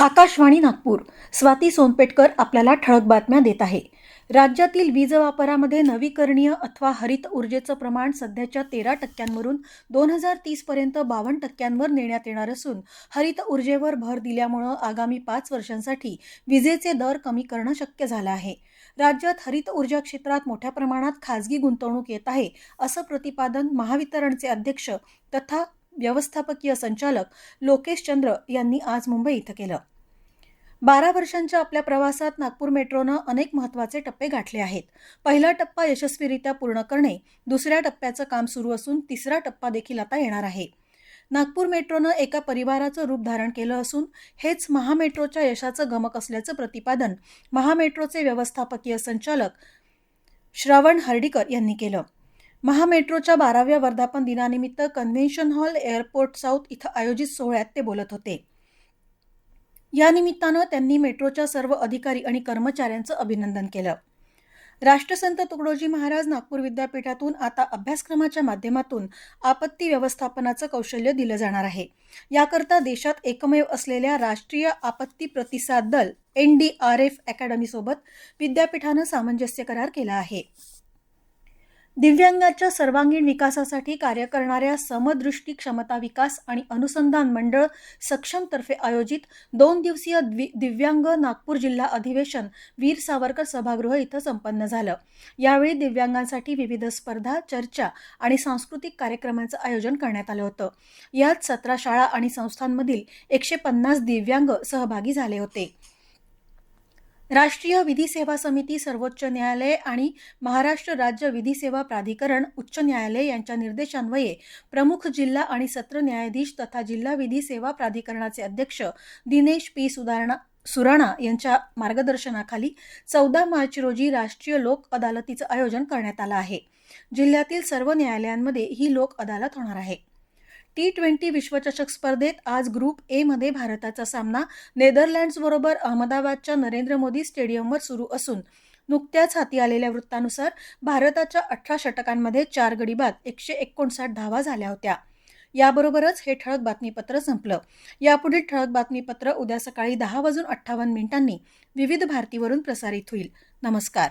आकाशवाणी नागपूर. स्वाती सोनपेटकर आपल्याला ठळक बातम्या देत आहे. राज्यातील वीज वापरामध्ये नवीकरणीय अथवा हरित ऊर्जेचं प्रमाण सध्याच्या तेरा टक्क्यांवरून दोन हजार तीसपर्यंत बावन्न टक्क्यांवर नेण्यात येणार असून हरित ऊर्जेवर भर दिल्यामुळं आगामी पाच वर्षांसाठी विजेचे दर कमी करणं शक्य झालं आहे. राज्यात हरित ऊर्जा क्षेत्रात मोठ्या प्रमाणात खाजगी गुंतवणूक येत आहे असं प्रतिपादन महावितरणचे अध्यक्ष तथा व्यवस्थापकीय संचालक लोकेश चंद्र यांनी आज मुंबई इथं केलं. बारा वर्षांच्या आपल्या प्रवासात नागपूर मेट्रोनं अनेक महत्त्वाचे टप्पे गाठले आहेत. पहिला टप्पा यशस्वीरित्या पूर्ण करणे दुसऱ्या टप्प्याचं काम सुरू असून तिसरा टप्पा देखील आता येणार आहे. नागपूर मेट्रोनं एका परिवाराचं रूप धारण केलं असून हेच महामेट्रोच्या यशाचं गमक असल्याचं प्रतिपादन महामेट्रोचे व्यवस्थापकीय संचालक श्रवण हर्डीकर यांनी केलं. महामेट्रोच्या बाराव्या वर्धापन दिनानिमित्त कन्व्हेन्शन हॉल एअरपोर्ट साऊथ इथं आयोजित सोहळ्यात ते बोलत होते. या निमित्तानं त्यांनी मेट्रोच्या सर्व अधिकारी आणि कर्मचाऱ्यांचं अभिनंदन केलं. राष्ट्रसंत तुकडोजी महाराज नागपूर विद्यापीठातून आता अभ्यासक्रमाच्या माध्यमातून आपत्ती व्यवस्थापनाचं कौशल्य दिलं जाणार आहे. याकरता देशात एकमेव असलेल्या राष्ट्रीय आपत्ती प्रतिसाद दल एन डी आर एफ अकॅडमीसोबत विद्यापीठानं सामंजस्य करार केला आहे. दिव्यांगाच्या सर्वांगीण विकासासाठी कार्य करणाऱ्या समदृष्टी क्षमता विकास आणि अनुसंधान मंडळ सक्षमतर्फे आयोजित दोन दिवसीय द्वि दिव्यांग नागपूर जिल्हा अधिवेशन वीर सावरकर सभागृह इथं संपन्न झालं. यावेळी दिव्यांगांसाठी विविध स्पर्धा चर्चा आणि सांस्कृतिक कार्यक्रमांचं आयोजन करण्यात आलं होतं. यात सतरा शाळा आणि संस्थांमधील एकशे पन्नास दिव्यांग सहभागी झाले होते. राष्ट्रीय विधी सेवा समिती सर्वोच्च न्यायालय आणि महाराष्ट्र राज्य विधी सेवा प्राधिकरण उच्च न्यायालय यांच्या निर्देशान्वये प्रमुख जिल्हा आणि सत्र न्यायाधीश तथा जिल्हा विधी सेवा प्राधिकरणाचे अध्यक्ष दिनेश पी. सुधारणा सुराणा यांच्या मार्गदर्शनाखाली चौदा मार्च रोजी राष्ट्रीय लोक अदालतीचं आयोजन करण्यात आलं आहे. जिल्ह्यातील सर्व न्यायालयांमध्ये ही लोक अदालत होणार आहे. टी ट्वेंटी विश्वचषक स्पर्धेत आज ग्रुप ए मध्ये भारताचा सामना नेदरलँड्सबरोबर अहमदाबादच्या नरेंद्र मोदी स्टेडियमवर सुरू असून नुकत्याच हाती आलेल्या वृत्तानुसार भारताच्या अठरा षटकांमध्ये चार गडी बाद एकशे एकोणसाठ धावा झाल्या होत्या. याबरोबरच हे ठळक बातमीपत्र संपलं. यापुढील ठळक बातमीपत्र उद्या सकाळी दहा वाजून अठ्ठावन्न मिनिटांनी विविध भारतीवरून प्रसारित होईल. नमस्कार.